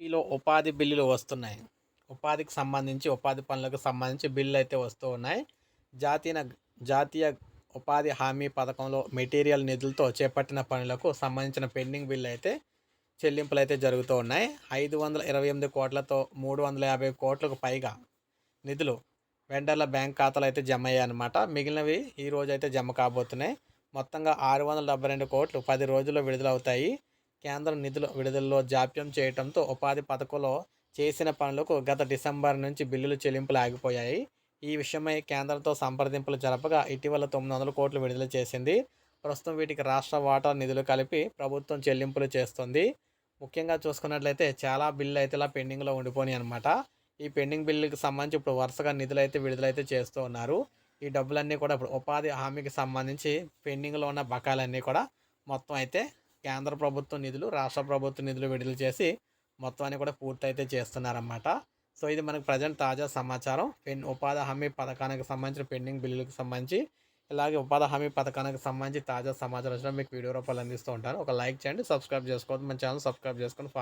ఏపీలో ఉపాధి బిల్లులు వస్తున్నాయి. ఉపాధికి సంబంధించి ఉపాధి పనులకు సంబంధించి బిల్లులు అయితే వస్తూ ఉన్నాయి. జాతీయ జాతీయ ఉపాధి హామీ పథకంలో మెటీరియల్ నిధులతో చేపట్టిన పనులకు సంబంధించిన పెండింగ్ బిల్లు అయితే చెల్లింపులు అయితే జరుగుతూ ఉన్నాయి. ఐదు వందల ఇరవై ఎనిమిది కోట్లతో మూడు వందల యాభై కోట్లకు పైగా నిధులు వెండర్ల బ్యాంక్ ఖాతాలు అయితే జమ అయ్యాయి అనమాట మిగిలినవి ఈ రోజు అయితే జమ కాబోతున్నాయి. మొత్తంగా ఆరు వందల డెబ్బై రెండు కోట్లు పది రోజుల్లో విడుదలవుతాయి. కేంద్ర నిధుల విడుదలలో జాప్యం చేయడంతో ఉపాధి పథకంలో చేసిన పనులకు గత డిసెంబర్ నుంచి బిల్లులు చెల్లింపులు ఆగిపోయాయి. ఈ విషయమై కేంద్రంతో సంప్రదింపులు జరపగా ఇటీవల తొమ్మిది వందల కోట్లు విడుదల చేసింది. ప్రస్తుతం వీటికి రాష్ట్ర వాటా నిధులు కలిపి ప్రభుత్వం చెల్లింపులు చేస్తుంది. ముఖ్యంగా చూసుకున్నట్లయితే చాలా బిల్లు అయితే ఇలా పెండింగ్లో ఉండిపోయినాయి అనమాట ఈ పెండింగ్ బిల్లుకి సంబంధించి ఇప్పుడు వరుసగా నిధులు అయితే విడుదలైతే చేస్తూ ఉన్నారు. ఈ డబ్బులన్నీ కూడా ఇప్పుడు ఉపాధి హామీకి సంబంధించి పెండింగ్లో ఉన్న బకాయిలన్నీ కూడా మొత్తం అయితే కేంద్ర ప్రభుత్వం నిధులు రాష్ట్ర ప్రభుత్వ నిధులు విడుదల చేసి మొత్తాన్ని కూడా పూర్తయితే చేస్తున్నారన్నమాట. సో ఇది మనకు ప్రజెంట్ తాజా సమాచారం. పెన్ ఉపాధి హామీ పథకానికి సంబంధించిన పెండింగ్ బిల్లులకు సంబంధించి ఇలాగే ఉపాధి హామీ పథకానికి సంబంధించి తాజా సమాచారం వచ్చినా మీకు వీడియో రూపాయలు అందిస్తూ ఉంటాను. ఒక లైక్ చేయండి సబ్స్క్రైబ్ చేసుకోవద్దు. మన ఛానల్ సబ్స్క్రైబ్ చేసుకొని